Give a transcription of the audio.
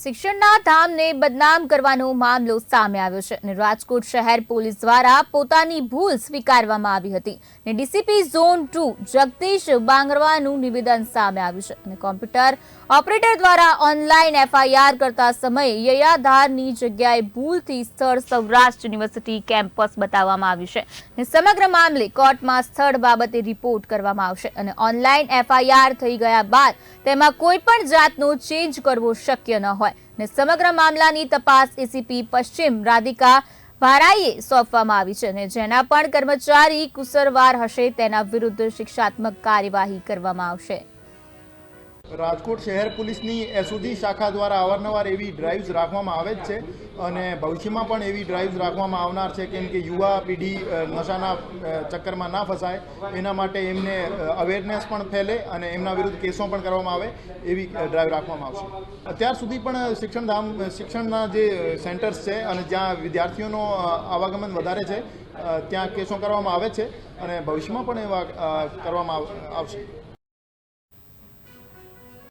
શિક્ષણના ધામને બદનામ કરવાનો મામલો સામે આવ્યો છે અને રાજકોટ શહેર પોલીસ દ્વારા પોતાની ભૂલ સ્વીકારવામાં આવી હતી અને ડીસીપી ઝોન ટુ જગદીશ બાંગરવાનું નિવેદન સામે આવ્યું છે અને કોમ્પ્યુટર ઓપરેટર દ્વારા ઓનલાઈન એફઆઈઆર કરતા સમયે યયાધારની જગ્યાએ ભૂલથી સ્થળ સૌરાષ્ટ્ર યુનિવર્સિટી કેમ્પસ બતાવવામાં આવ્યું છે અને સમગ્ર મામલે કોર્ટમાં સ્થળ બાબતે રિપોર્ટ કરવામાં આવશે અને ઓનલાઈન એફઆઈઆર થઈ ગયા બાદ તેમાં કોઈ પણ જાતનો ચેન્જ કરવો શક્ય ન હોય. ને સમગ્ર મામલાની તપાસ એસીપી પશ્ચિમ રાધિકા ભારાઈએ સોંપવામાં આવી છે અને જેના પણ કર્મચારી કુસરવાર હશે તેના વિરુદ્ધ શિક્ષાત્મક કાર્યવાહી કરવામાં આવશે. રાજકોટ શહેર પોલીસની એસઓજી શાખા દ્વારા અવારનવાર એવી ડ્રાઇવ્સ રાખવામાં આવે જ છે અને ભવિષ્યમાં પણ એવી ડ્રાઇવ્સ રાખવામાં આવનાર છે કેમ કે યુવા પેઢી નશાના ચક્કરમાં ના ફસાય. એના માટે એમને અવેરનેસ પણ ફેલે અને એમના વિરુદ્ધ કેસો પણ કરવામાં આવે એવી ડ્રાઇવ રાખવામાં આવશે. અત્યાર સુધી પણ શિક્ષણધામ શિક્ષણના જે સેન્ટર્સ છે અને જ્યાં વિદ્યાર્થીઓનો આવાગમન વધારે છે ત્યાં કેસો કરવામાં આવે છે અને ભવિષ્યમાં પણ એવા કરવામાં આવ- આવશે.